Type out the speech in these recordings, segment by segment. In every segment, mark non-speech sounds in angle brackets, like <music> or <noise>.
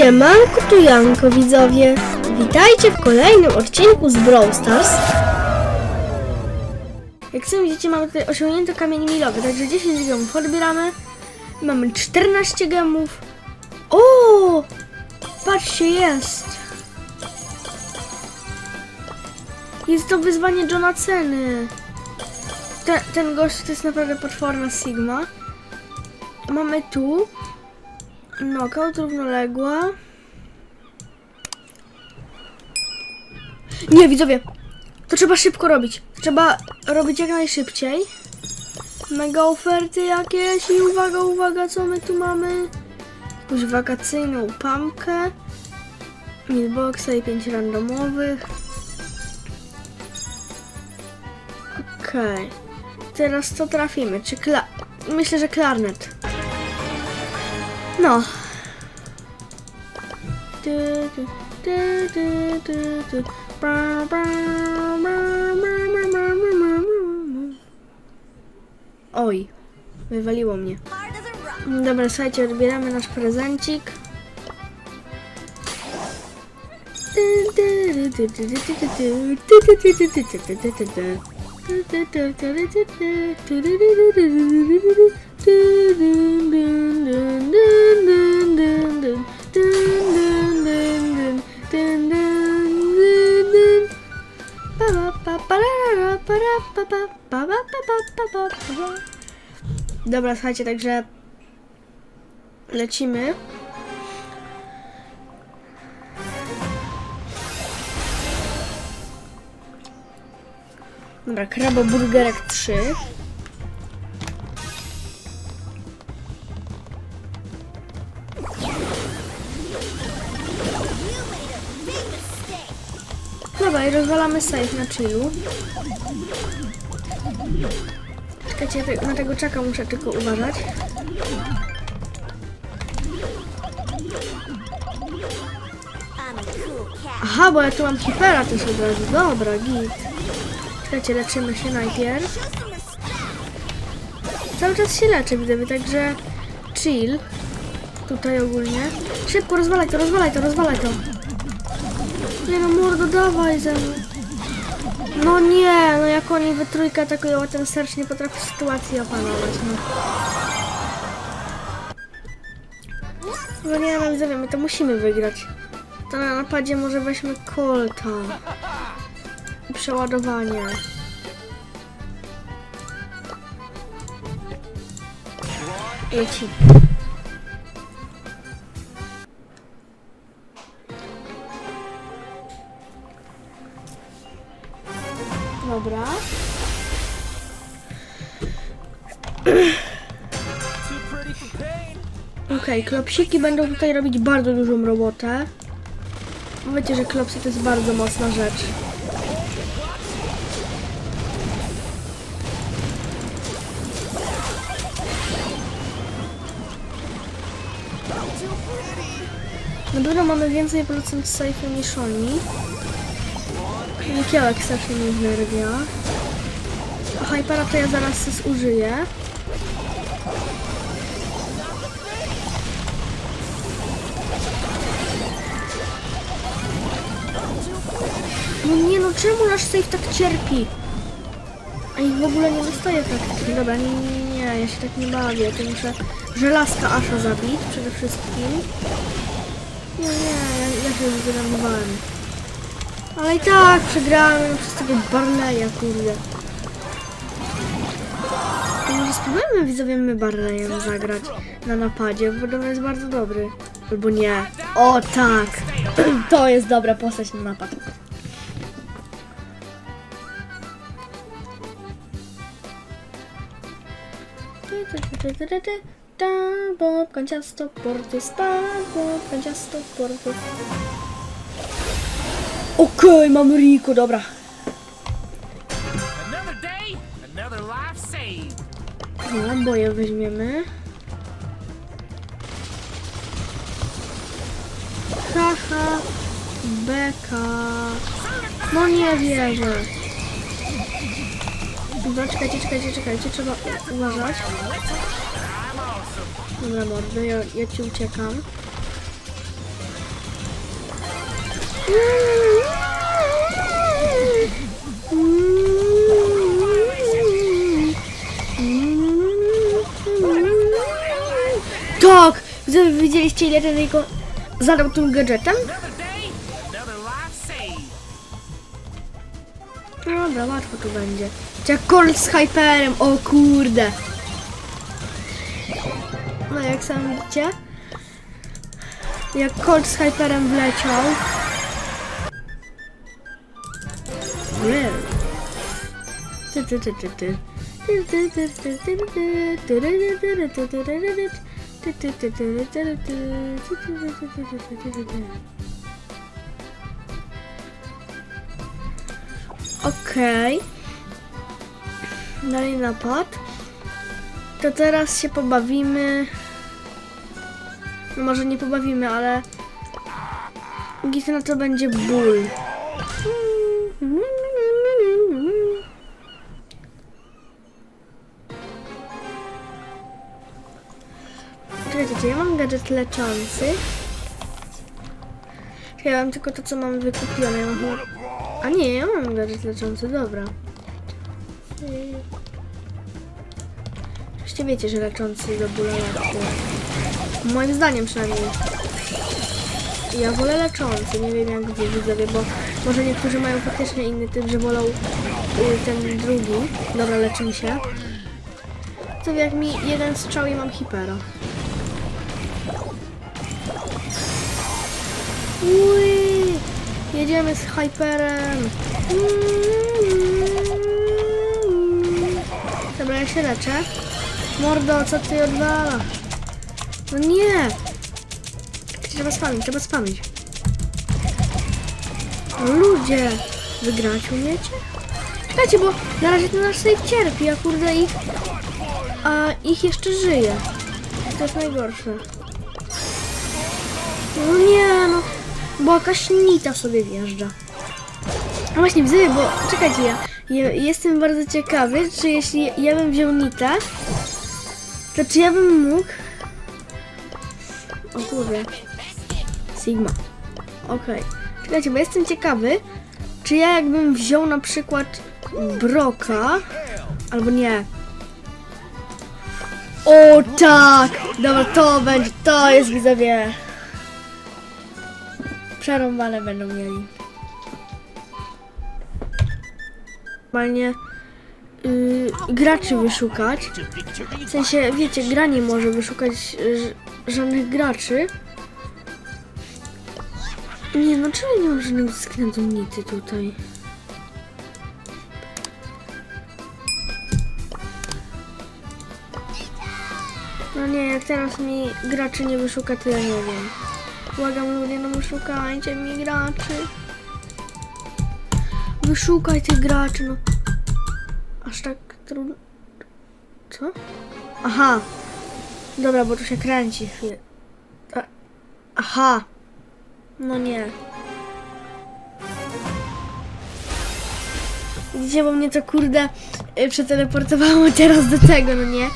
Siemanko tu Janko widzowie. Witajcie w kolejnym odcinku z Brawl Stars. Jak sami widzicie mamy tutaj osiągnięte kamienie milowe, także 10 gemów odbieramy. Mamy 14 gemów. O! Patrzcie, jest! Jest to wyzwanie Johna Ceny. Ten, ten gość to jest naprawdę potworna Sigma. Mamy tu Knockout równoległa. Nie, widzowie. To trzeba szybko robić. Trzeba robić jak najszybciej. Mega oferty jakieś i uwaga, uwaga, co my tu mamy? Jakąś wakacyjną pamkę. Milboxa i 5 randomowych. Okej. Teraz co trafimy? Czy kla... Myślę, że klarnet. Bra. Oj, wywaliło mnie. Dobra, słuchajcie, odbieramy nasz prezencik. Dobra, słuchajcie, także lecimy. Dobra, kraboburgerek 3. Rozwalamy safe na chillu. Czekajcie, te- na tego czaka muszę tylko uważać. Aha, bo ja tu mam hipera też od razu. Dobra, git. Czekajcie, leczymy się najpierw. Cały czas się leczę, widzowie, także chill. Tutaj ogólnie. Szybko, rozwalaj to, rozwalaj to, rozwalaj to. Nie no, mordo, dawaj ze mną. No nie, no jak oni we trójkę atakują, ten sercz nie potrafi sytuacji opanować, no. No nie, no widzowie, my to musimy wygrać. To na napadzie może weźmy Colta. I przeładowanie. Leci. Dobra. Okej, klopsiki będą tutaj robić bardzo dużą robotę. Bo Wiecie, że klopsy to jest bardzo mocna rzecz. Na pewno mamy więcej procent safe niż oni. Nikiełek strasznie mnie wnerwia. A Hypera to ja zaraz zużyję. No nie no, czemu nasz safe tak cierpi? A ich w ogóle nie dostaje praktycznie. Dobra, nie, nie, nie, ja się tak nie bawię. To muszę żelazka Asha zabić przede wszystkim. Nie, nie, ja, ja się już zdenerwowałem. Ale i tak przegrałem przez tego Barleya, kurde. To może spróbujemy widzowie my Barleyem zagrać na napadzie, bo podobno jest bardzo dobry. Albo nie. O tak! <clears throat> To jest dobra postać na napad. Bob, kanciasto, porty, Bob, kanciasto, porty. Okej, mamy Rico, dobra. Saved. No, boje weźmiemy. Haha, beka. No nie wierzę. Dobra, czekajcie, czekajcie, czekajcie, trzeba uważać. Dobra, mordo, ja, ja ci uciekam. Tak! Widzieliście ile ten jego zadał tym gadżetem? No Dobra, łatwo tu będzie. Jak Colt z Hyperem, o kurde. No jak sami widzicie, jak Colt z Hyperem wleciał. Ty, ty, ty, ty, ty. Okej. Dalej napad. To teraz się pobawimy. No może nie pobawimy, ale... Git na no to będzie ból. Mam gadżet leczący? Czekaj, ja mam tylko to, co mam wykupione. Ja mam. A nie, ja mam gadżet leczący, dobra. Oczywiście wiecie, że leczący do lepszy. Moim zdaniem przynajmniej. Ja wolę leczący, nie wiem jak wy widzowie, bo może niektórzy mają faktycznie inny typ, że wolą y, ten drugi. Dobra, leczymy się. To jak mi jeden strzał i mam hipera. Ui, jedziemy z hyperem. Dobra, ja się leczę. Mordo, co ty odwala? No nie! Trzeba spamić, trzeba spamić. Ludzie! Wygrać umiecie? Czekajcie, bo na razie ten nasz save cierpi, a kurde ich... A ich jeszcze żyje. To jest najgorsze. No nie, no. Bo jakaś nita sobie wjeżdża. No właśnie, widzę, bo czekajcie, ja, jestem bardzo ciekawy, czy jeśli ja bym wziął nitę, to czy ja bym mógł... O kurde. Sigma. Okej. Czekajcie, bo jestem ciekawy, czy ja jakbym wziął na przykład Broka, albo nie. O tak! Dobra, to będzie, to jest widzowie. Przerąbane będą mieli. Normalnie yy, graczy wyszukać. W sensie, wiecie, gra nie może wyszukać ż- żadnych graczy. Nie, no czemu nie mam żadnego względu nity tutaj? No nie, jak teraz mi graczy nie wyszuka, to ja nie wiem. Błagam ludzie, no wyszukajcie mi graczy. Wyszukaj tych graczy, no. Aż tak trudno. Co? Aha. Dobra, bo tu się kręci Aha. No nie. Widzicie, bo mnie to kurde y, przeteleportowało <laughs> teraz do tego, no nie?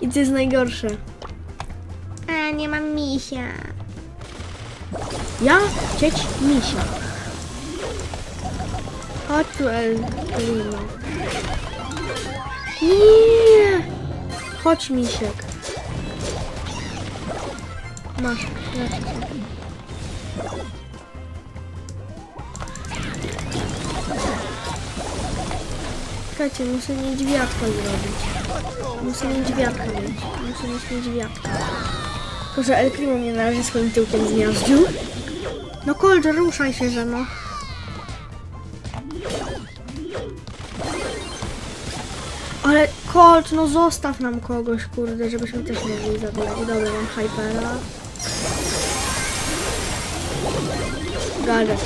I to jest najgorsze. A, nie mam misia. Ja chcieć misia. Chodź tu, El Elino. Nie! Chodź, misiek. Masz, leczę. Czekajcie, muszę niedźwiadka zrobić. Muszę niedźwiadka mieć. Muszę mieć niedźwiadka. Tylko, że El Primo mnie na razie swoim tyłkiem zmiażdżył. No Kolder, ruszaj się, że no. Ale Colt, no zostaw nam kogoś, kurde, żebyśmy też mogli zagrać. Dobra, mam Hypera. Gadżet.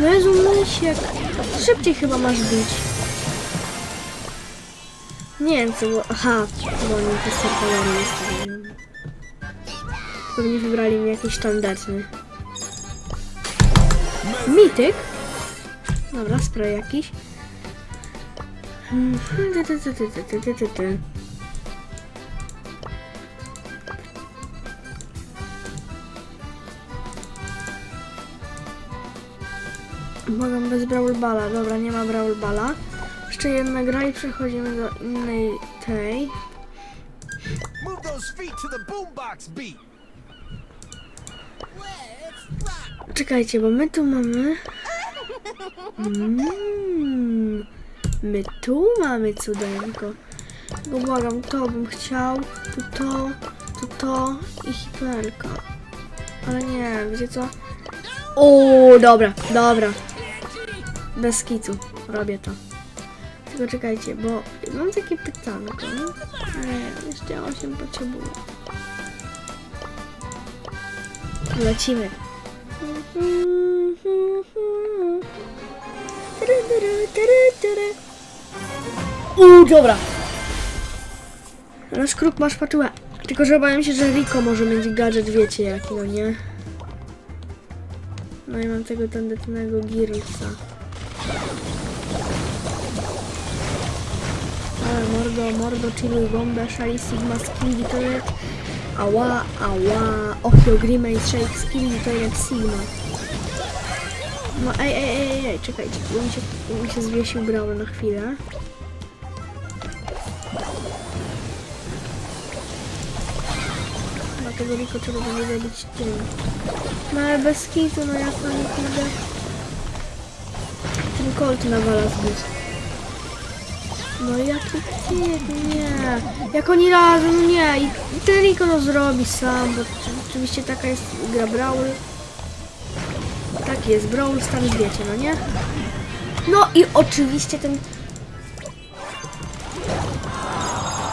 No Jezu, Mysiek szybciej chyba masz bić. Nie wiem co było. Aha, bo oni tester koloru ustawiają. Pewnie wybrali mi jakiś tandetny. Mityk? Dobra, spray jakiś. Mm, ty, ty, ty, ty, ty, ty, ty, ty. Błagam bez Brawl Balla. Dobra, nie ma Brawl Balla. Jeszcze jedna gra i przechodzimy do innej tej. Move those feet to the boombox beat. Czekajcie, bo my tu mamy... Mm, my tu mamy cudeńko. Błagam, to bym chciał, tu to, tu to i hiperka. Ale nie, wiecie co? O, dobra, dobra. Bez kicu, robię to. Tylko czekajcie, bo mam takie pytanko. Nie, jeszcze 8 potrzebuję. Lecimy. Uuu, dobra. Nasz kruk masz paczułę. Tylko, że obawiam się, że Rico może mieć gadżet, wiecie jaki, no nie? No i mam tego tandetnego Girlsa. Mordo, mordo, chilluj bombę, szali sigma, skill, toilet. Ała, ała, ochio, grimace, shake, skill, toilet, sigma. No ej, ej, ej, ej, czekajcie, bo mi się, bo mi się zwiesił brawl na chwilę. Dlatego Rico trzeba będzie zrobić tym. No ale bez kitu, no jak oni kurde... Ten Colt nawala zbyt. No jaki typ, nie. Jak oni razem, nie. I ten Rico no zrobi sam, bo oczywiście taka jest gra Brawl. Tak jest, Brawl Stars wiecie, no nie? No i oczywiście ten...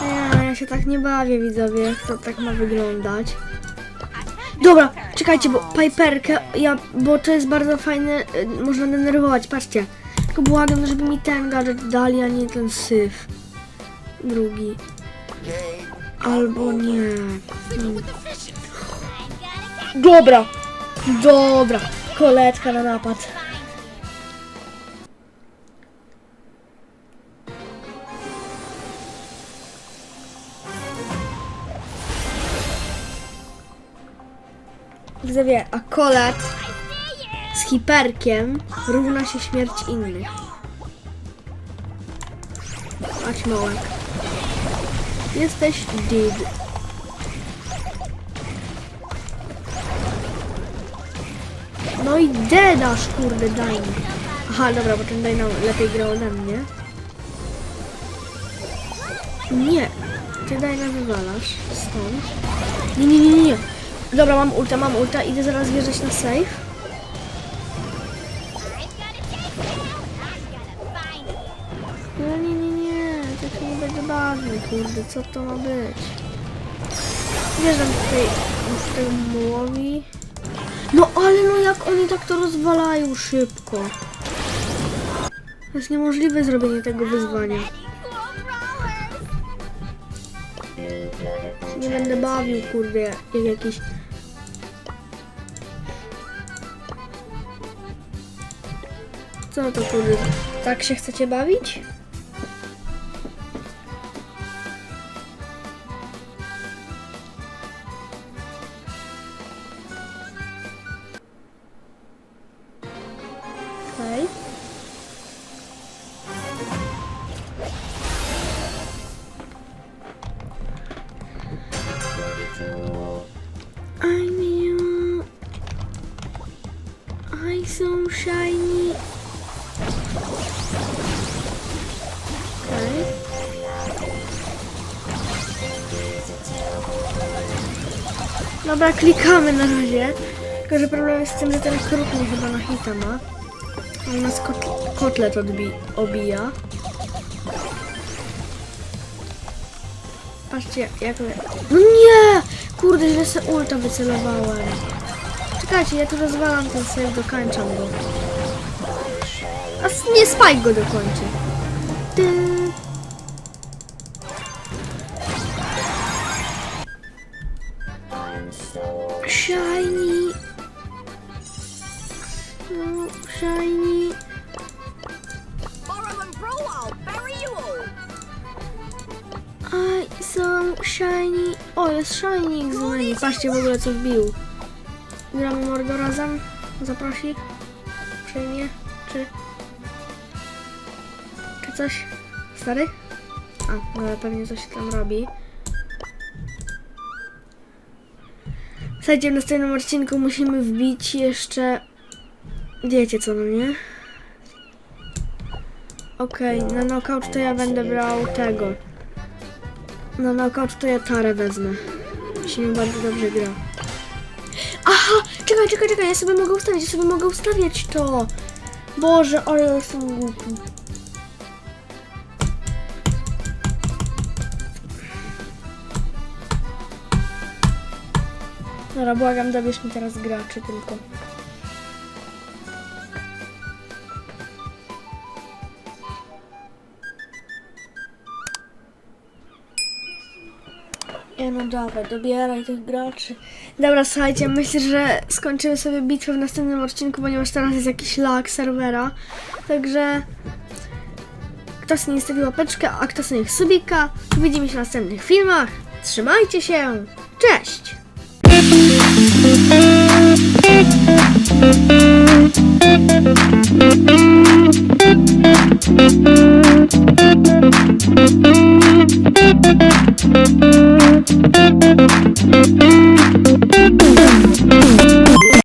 Nie, ja się tak nie bawię, widzowie, jak to tak ma wyglądać. Dobra, czekajcie, bo Piperkę, ja, bo to jest bardzo fajne, y, można denerwować, patrzcie. Tylko błagam, żeby mi ten gadżet dali, a nie ten syf. Drugi. Albo nie. Dobra, dobra, koletka na napad. Widzowie, a kolet z hiperkiem równa się śmierć innych. Patrz małek. Jesteś dead. No i dedasz, kurde, daj mi. Aha, dobra, bo ten Dajna lepiej grał ode mnie. Nie, ty Dajna wywalasz stąd. Nie, nie, nie, nie, nie. Dobra, mam ulta, mam ulta, idę zaraz wjeżdżać na safe. Kurde, co to ma być? Wjeżdżam tutaj w tego mułowi. No ale no jak oni tak to rozwalają szybko. To jest niemożliwe zrobienie tego wyzwania. Nie będę bawił, kurde, jak jakiś... Co to kurde? Tak się chcecie bawić? I knew I so shiny. Okej. Dobra, klikamy na razie. Tylko, że problem jest z tym, że ten kruk chyba na hita ma. On nas kot kotlet odbi obija. Patrzcie, jak. No nie! Kurde, źle se ulta wycelowałem. Czekajcie, ja tu rozwalam ten save, dokończam go. A nie, Spike go dokończy. Menu. Patrzcie w ogóle co wbił. Gramy mordo razem? Zaprosi? Przyjmie? Czy... Czy coś? Stary? A, no pewnie coś tam robi. Słuchajcie, w następnym odcinku musimy wbić jeszcze... Wiecie co, no nie? Okej, na knockout to ja będę brał tego. Na knockout to ja tarę wezmę. Się mi bardzo dobrze gra. Aha! Czekaj, czekaj, czekaj, ja sobie mogę ustawić, ja sobie mogę ustawiać to! Boże, ale ja jestem głupi. Dobra, błagam, dobierz mi teraz graczy tylko. Nie no dawaj, dobieraj tych graczy. Dobra, słuchajcie, myślę, że skończymy sobie bitwę w następnym odcinku, ponieważ teraz jest jakiś lag serwera. Także kto sobie nie stawił łapeczkę, a kto sobie niech subika. Widzimy się w następnych filmach. Trzymajcie się. Cześć! Thank Thank you.